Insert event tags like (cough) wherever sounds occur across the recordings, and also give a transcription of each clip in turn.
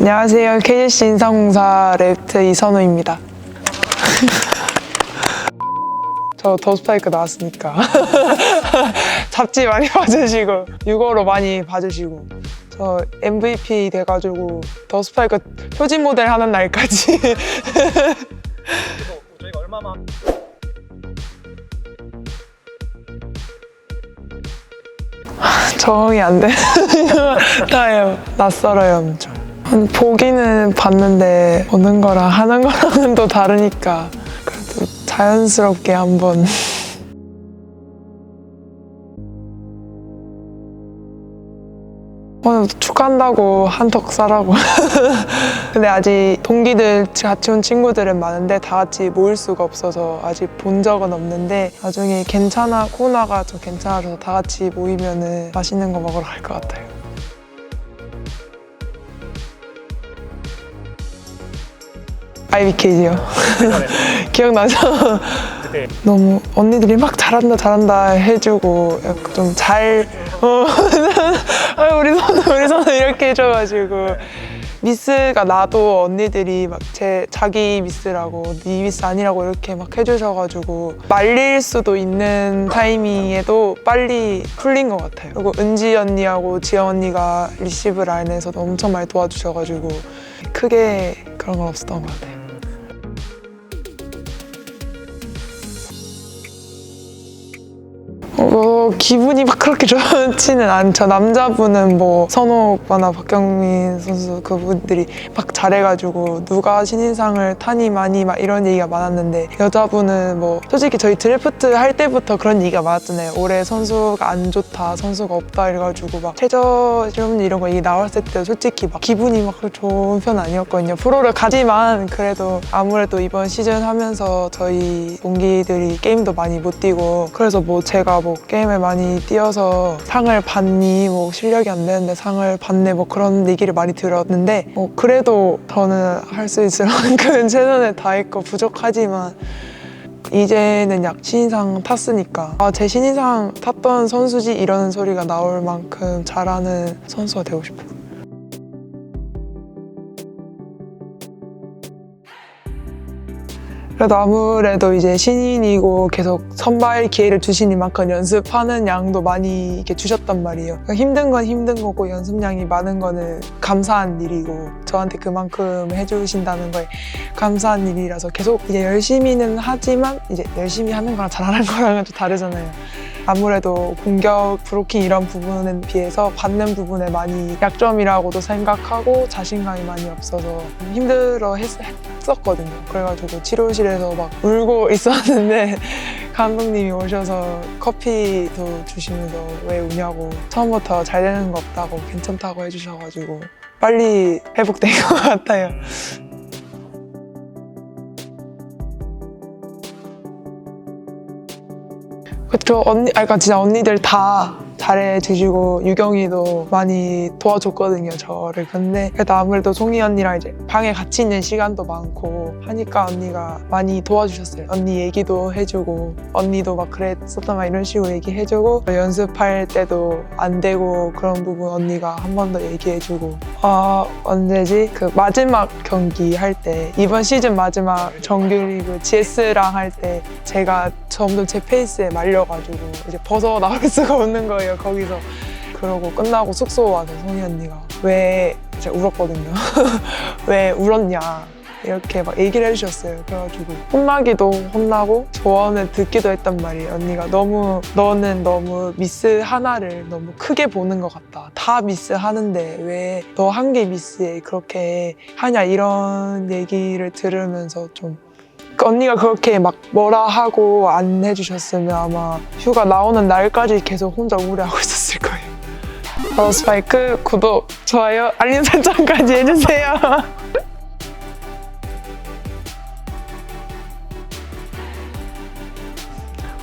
안녕하세요. KGC 인상공사 레프트 이선우입니다. 저 더스파이크 나왔으니까 (laughs) 잡지 많이 봐주시고 6월호 많이 봐주시고 저 MVP 돼가지고 더스파이크 표지 모델 하는 날까지 (laughs) 저희가 얼마만 (laughs) 적응이 안 돼. 나요. 낯설어요, 엄청. 보기는 봤는데 보는 거랑 하는 거랑은 또 다르니까 그래도 자연스럽게 한번 (laughs) 오늘 축하한다고 한턱 싸라고. (laughs) 근데 아직 동기들 같이 온 친구들은 많은데 다 같이 모일 수가 없어서 아직 본 적은 없는데 나중에 괜찮아 코로나가 좀 괜찮아서 다 같이 모이면은 맛있는 거 먹으러 갈 것 같아요. IBK지요. (laughs) 기억나죠? 너무 언니들이 막 잘한다 잘한다 해주고 약간 좀잘 어, (laughs) 아, 우리 선우 우리 선우 이렇게 해줘가지고 미스가 나도 언니들이 막 제 자기 미스라고 네 미스 아니라고 이렇게 막 해주셔가지고 말릴 수도 있는 타이밍에도 빨리 풀린 것 같아요. 그리고 은지 언니하고 지영 언니가 리시브 라인에서도 엄청 많이 도와주셔가지고 크게 그런 건 없었던 것 같아요. Oh. 어, 기분이 막 그렇게 좋지는 않죠. 남자분은 뭐 선호 오빠나 박경민 선수 그분들이 막 잘해가지고 누가 신인상을 타니 많이 막 이런 얘기가 많았는데 여자분은 뭐 솔직히 저희 드래프트 할 때부터 그런 얘기가 많았잖아요. 올해 선수가 안 좋다, 선수가 없다 이래가지고 막 최저점 이런 거 얘기 나왔을 때 솔직히 막 기분이 막 좋은 편 아니었거든요. 프로를 가지만 그래도 아무래도 이번 시즌 하면서 저희 동기들이 게임도 많이 못 뛰고 그래서 뭐 제가 뭐 게임 을 많이 뛰어서 상을 받니 뭐 실력이 안 되는데 상을 받네 뭐 그런 얘기를 많이 들었는데 뭐 그래도 저는 할 수 있을 만큼 (laughs) 최선을 다했고 부족하지만 이제는 약 신인상 탔으니까 아, 제 신인상 탔던 선수지 이런 소리가 나올 만큼 잘하는 선수가 되고 싶어요. 그래도 아무래도 이제 신인이고 계속 선발 기회를 주시니만큼 연습하는 양도 많이 이렇게 주셨단 말이에요. 그러니까 힘든 건 힘든 거고 연습량이 많은 거는 감사한 일이고 저한테 그만큼 해주신다는 거에 감사한 일이라서 계속 이제 열심히는 하지만 이제 열심히 하는 거랑 잘하는 (laughs) 거랑은 좀 다르잖아요. 아무래도 공격 브로킹 이런 부분에 비해서 받는 부분에 많이 약점이라고도 생각하고 자신감이 많이 없어서 힘들어 했, 했었거든요. 그래가지고 치료실에서 막 울고 있었는데 (laughs) 감독님이 오셔서 커피도 주시면서 왜 우냐고 처음부터 잘 되는 거 없다고 괜찮다고 해주셔가지고 빨리 회복된 것 (laughs) 같아요. 그쵸 언니, 아 그러니까 진짜 언니들 다 잘해주시고 유경이도 많이 도와줬거든요 저를. 근데 그래도 아무래도 송이 언니랑 이제 방에 같이 있는 시간도 많고 하니까 언니가 많이 도와주셨어요. 언니 얘기도 해주고 언니도 막 그랬었다 막 이런 식으로 얘기해주고 연습할 때도 안 되고 그런 부분 언니가 한 번 더 얘기해주고. 아 언제지? 그 마지막 경기 할 때 이번 시즌 마지막 정규리그 GS랑 할 때 제가 점점 제 페이스에 말려가지고 이제 벗어나올 수가 없는 거예요 거기서. 그러고 끝나고 숙소 와서 송이 언니가 왜 제가 울었거든요. (laughs) 왜 울었냐. 이렇게 막 얘기를 해주셨어요. 그래가지고 혼나기도 혼나고 조언을 듣기도 했단 말이에요. 언니가 너무 너는 너무 미스 하나를 너무 크게 보는 것 같다. 다 미스 하는데 왜 너 한 개 미스에 그렇게 하냐? 이런 얘기를 들으면서 좀그 언니가 그렇게 막 뭐라 하고 안 해주셨으면 아마 휴가 나오는 날까지 계속 혼자 우울해하고 (laughs) 있었을 거예요. 어, 스파이크 구독, 좋아요, 알림 설정까지 해주세요. (laughs)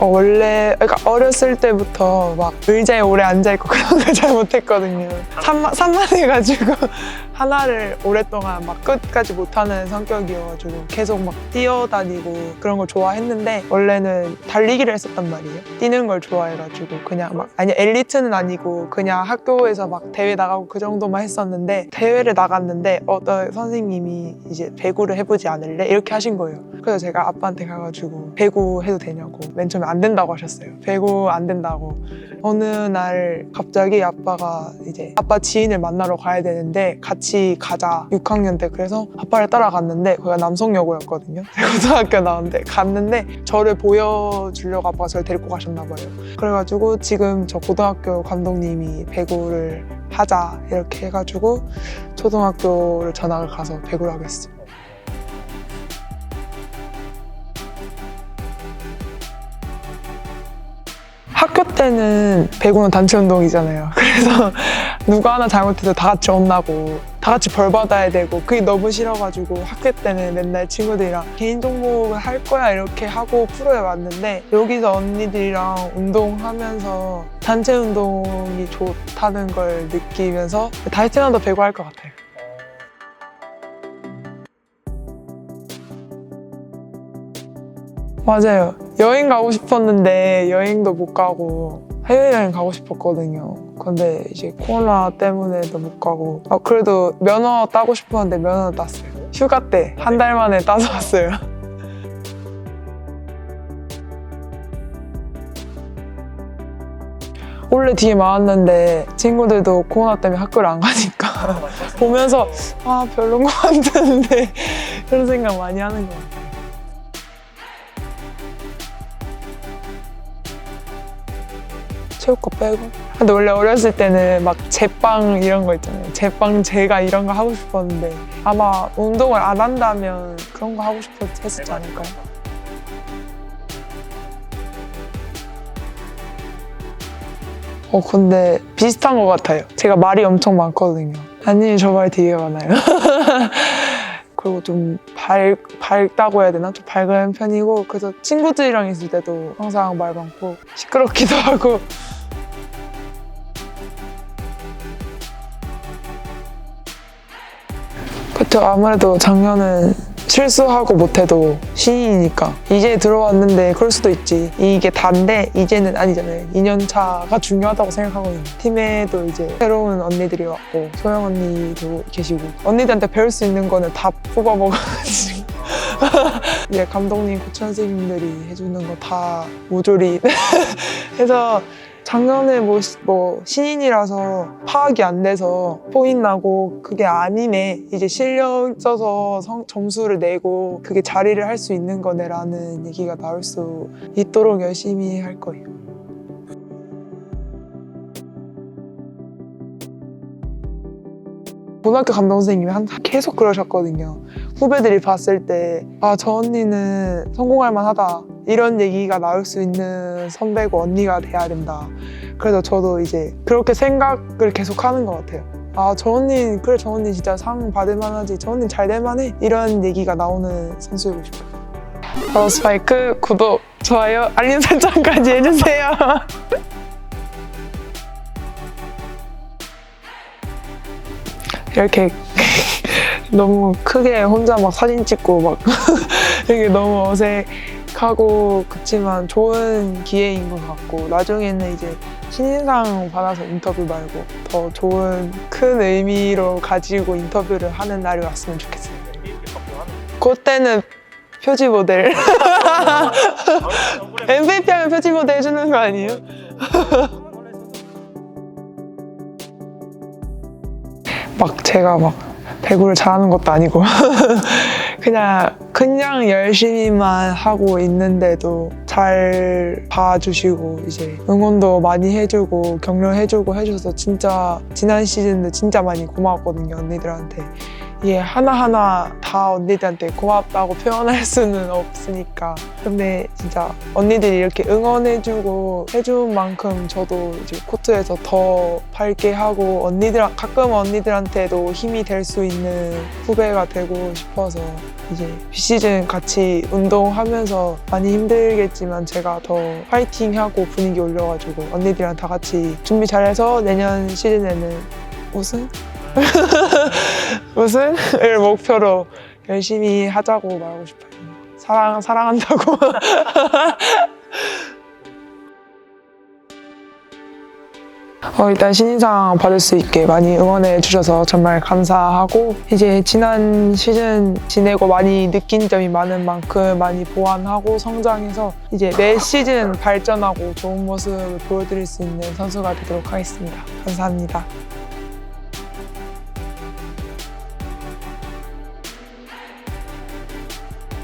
어, 원래 그러니까 어렸을 때부터 막 의자에 오래 앉아 있고 (laughs) 그런 걸 잘 못했거든요. 산만 산만해가지고 (laughs) 하나를 오랫동안 막 끝까지 못하는 성격이어가지고 계속 막 뛰어다니고 그런 걸 좋아했는데 원래는 달리기를 했었단 말이에요. 뛰는 걸 좋아해가지고 그냥 막 아니 엘리트는 아니고 그냥 학교에서 막 대회 나가고 그 정도만 했었는데 대회를 나갔는데 어떤 선생님이 이제 배구를 해보지 않을래 이렇게 하신 거예요. 그래서 제가 아빠한테 가가지고 배구 해도 되냐고 맨 처음에 안 된다고 하셨어요. 배구 안 된다고. 어느 날 갑자기 아빠가 이제 아빠 지인을 만나러 가야 되는데 같이 가자. 6학년 때 그래서 아빠를 따라갔는데 거기가 남성여고였거든요. (laughs) 고등학교 나왔는데 갔는데 저를 보여주려고 아빠가 저를 데리고 가셨나 봐요. 그래가지고 지금 저 고등학교 감독님이 배구를 하자 이렇게 해가지고 초등학교를 전학을 가서 배구를 하게 했어요 때는 배구는 단체 운동이잖아요. (laughs) 그래서 누가 하나 잘못해도 다 같이 혼나고 다 같이 벌 받아야 되고 그게 너무 싫어가지고 학교 때는 맨날 친구들이랑 개인 종목을 할 거야 이렇게 하고 프로에 왔는데 여기서 언니들이랑 운동하면서 단체 운동이 좋다는 걸 느끼면서 다시 태어나도 배구 할 것 같아요. 맞아요. 여행 가고 싶었는데 여행도 못 가고 해외여행 가고 싶었거든요. 근데 이제 코로나 때문에도 못 가고 아, 그래도 면허 따고 싶었는데 면허 땄어요. 휴가 때 한 달 만에 따서 왔어요. (laughs) 원래 뒤에 많았는데 친구들도 코로나 때문에 학교를 안 가니까 (laughs) 보면서 아 별론 것 같은데 (laughs) 그런 생각 많이 하는 것 같아요. 체육과 빼고. 근데 원래 어렸을 때는 막 제빵 이런 거 있잖아요. 제빵 제가 이런 거 하고 싶었는데 아마 운동을 안 한다면 그런 거 하고 싶어 했었지 않을까요? 어 근데 비슷한 것 같아요. 제가 말이 엄청 많거든요. 아니 저 말 되게 많아요. (laughs) 그리고 좀 밝, 밝다고 해야 되나? 좀 밝은 편이고 그래서 친구들이랑 있을 때도 항상 말 많고 시끄럽기도 (laughs) 하고 그쵸 아무래도 작년은 실수하고 못해도 신인이니까 이제 들어왔는데 그럴 수도 있지. 이게 단데 이제는 아니잖아요. 2년 차가 중요하다고 생각하거든요 팀에도 이제 새로운 언니들이 왔고 소영 언니도 계시고 언니들한테 배울 수 있는 거는 다 뽑아 먹어가지고 (laughs) 이제 감독님 코치 선생님들이 해주는 거 다 모조리 (laughs) 해서 작년에 뭐, 시- 뭐 신인이라서 파악이 안 돼서 포인 나고 그게 아니네 이제 실력 있어서 성- 점수를 내고 그게 자리를 할 수 있는 거네라는 얘기가 나올 수 있도록 열심히 할 거예요. 고등학교 감독 선생님이 한 계속 그러셨거든요. 후배들이 봤을 때 아 저 언니는 성공할 만하다 이런 얘기가 나올 수 있는 선배고 언니가 돼야 된다. 그래서 저도 이제 그렇게 생각을 계속 하는 것 같아요. 아 저 언니 그래 저 언니 진짜 상 받을 만하지 저 언니 잘 될 만해 이런 얘기가 나오는 선수이고 싶어요. 바로 스파이크 구독 좋아요 알림 설정까지 해주세요. (laughs) 이렇게 (laughs) 너무 크게 혼자 막 사진 찍고 막 (laughs) 이게 너무 어색 하고 그렇지만 좋은 기회인 것 같고 나중에는 이제 신인상 받아서 인터뷰 말고 더 좋은 큰 의미로 가지고 인터뷰를 하는 날이 왔으면 좋겠어요. 그때는 표지 모델 (laughs) MVP 하면 표지 모델 해주는 거 아니에요? (laughs) 막 제가 막 배구를 잘하는 것도 아니고 (laughs) 그냥 그냥 열심히만 하고 있는데도 잘 봐주시고 이제 응원도 많이 해주고 격려해주고 해줘서 진짜 지난 시즌도 진짜 많이 고마웠거든요 언니들한테 예, 하나하나 다 언니들한테 고맙다고 표현할 수는 없으니까. 근데 진짜 언니들이 이렇게 응원해주고 해준 만큼 저도 이제 코트에서 더 밝게 하고 언니들, 가끔 언니들한테도 힘이 될 수 있는 후배가 되고 싶어서 이제 비시즌 같이 운동하면서 많이 힘들겠지만 제가 더 파이팅하고 분위기 올려가지고 언니들이랑 다 같이 준비 잘해서 내년 시즌에는 우승? (laughs) 우승을 목표로 열심히 하자고 말하고 싶어요. 사랑 사랑한다고. (laughs) 어, 일단 신인상 받을 수 있게 많이 응원해 주셔서 정말 감사하고 이제 지난 시즌 지내고 많이 느낀 점이 많은 만큼 많이 보완하고 성장해서 이제 매 시즌 발전하고 좋은 모습을 보여드릴 수 있는 선수가 되도록 하겠습니다. 감사합니다.